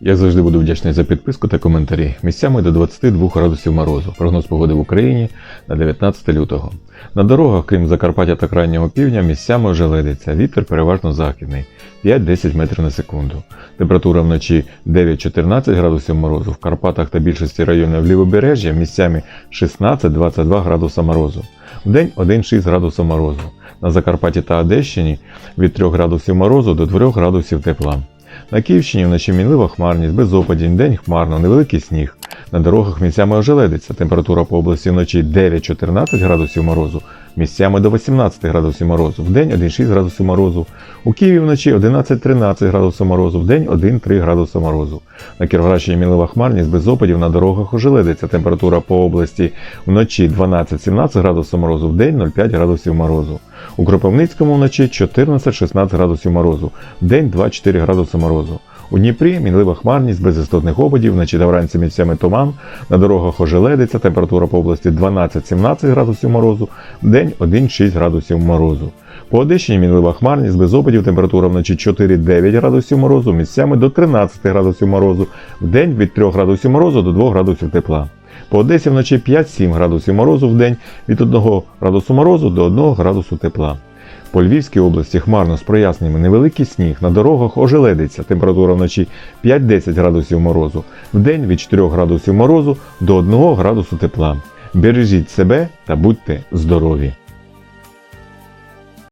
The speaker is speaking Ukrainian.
Як завжди буду вдячний за підписку та коментарі. Місцями до 22 градусів морозу. Прогноз погоди в Україні на 19 лютого. На дорогах, крім Закарпаття та крайнього півдня, місцями ожеледиться. Вітер переважно західний 5-10 метрів на секунду. Температура вночі 9-14 градусів морозу. В Карпатах та більшості районів лівобережжя місцями 16-22 градуса морозу. Вдень 1-6 градусів морозу. На Закарпатті та Одещині від 3 градусів морозу до 2 градусів тепла. На Київщині вночі мінлива хмарність, без опадінь, день хмарно, невеликий сніг. На дорогах місцями ожеледиться. Температура по області вночі 9-14 градусів морозу, місцями до 18 градусів морозу, вдень 1-6 градусів морозу. У Києві вночі 11-13 градусів морозу, вдень 1-3 градуси морозу. На Кіровоградщині мінлива хмарність, без опадів на дорогах ожеледиться. Температура по області вночі 12-17 градусів морозу, вдень 0,5 градусів морозу. У Кропивницькому вночі 14-16 градусів морозу, вдень 2-4 градуси морозу. У Дніпрі мінлива хмарність без істотних опадів, вночі та вранці місцями туман, на дорогах ожеледиться, температура по області 12-17 градусів морозу, вдень 1-6 градусів морозу. По Одещині мінлива хмарність без опадів, температура вночі 4-9 градусів морозу, місцями до 13 градусів морозу, вдень від 3 градусів морозу до 2 градусів тепла. По Одесі вночі 5-7 градусів морозу в день від 1 градусу морозу до 1 градусу тепла. По Львівській області хмарно з проясненнями невеликий сніг, на дорогах ожеледиться, температура вночі 5-10 градусів морозу, в від 4 градусів морозу до 1 градусу тепла. Бережіть себе та будьте здорові!